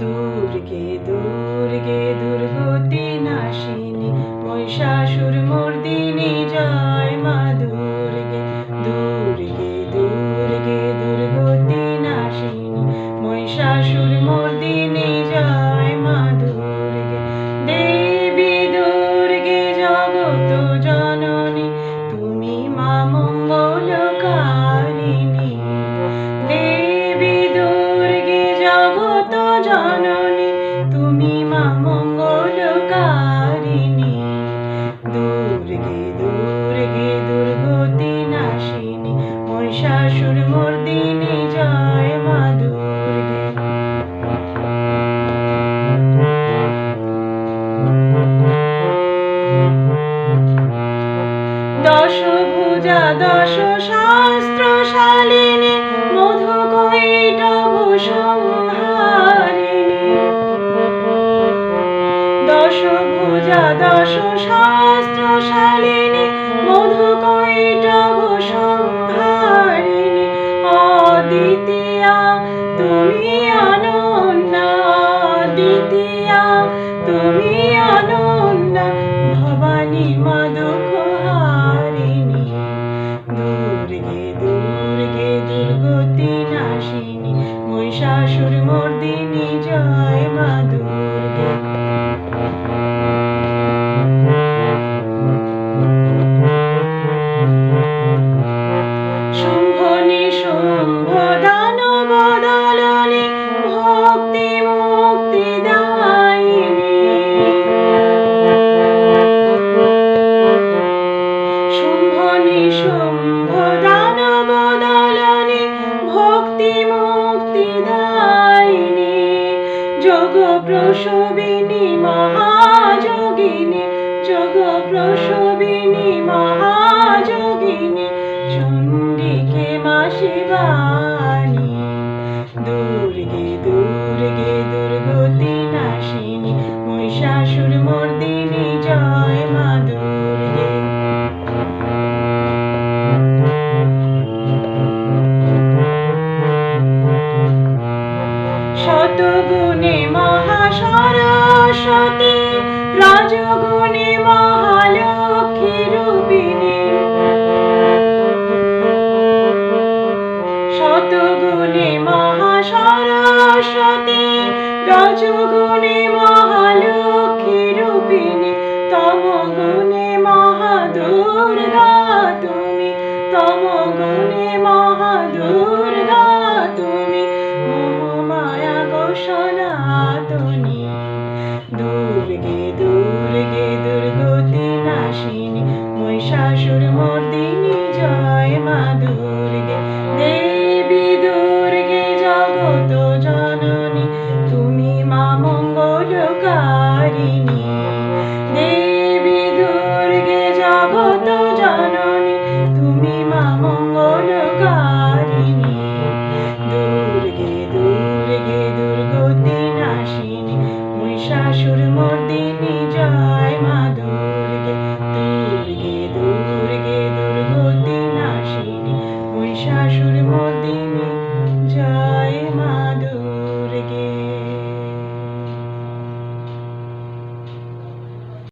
দুর্গে দুর্গে দুর্গতি নাশিনী মহিষাসুর মর্দিনী জয় মা দুর্গে দুর্গে দুর্গে দুর্গতি নাশিনী মহিষাসুর মর্দিনী জয় মা দুর্গে দেবী দুর্গে জগত জননী দশ শাস্ত্র শালিনী সংহারিণী দশভুজা দশ শাস্ত্র শালিনী মধু কৈটব প্রসবিনী মহাযোগিনী যোগ প্রসবিনী মহাযোগিনী চন্ডিকে মা শিবানী রজগুণে মহালক্ষী রূপিণী তম গুণে মহাদুর্গা তুমি তম গুণে মহাদুর্গা তুমি, মহামায়া গোসনাতনী দুর্গে দুর্গে, দুর্গতি নাশিনী, মহিষাসুর মহিষা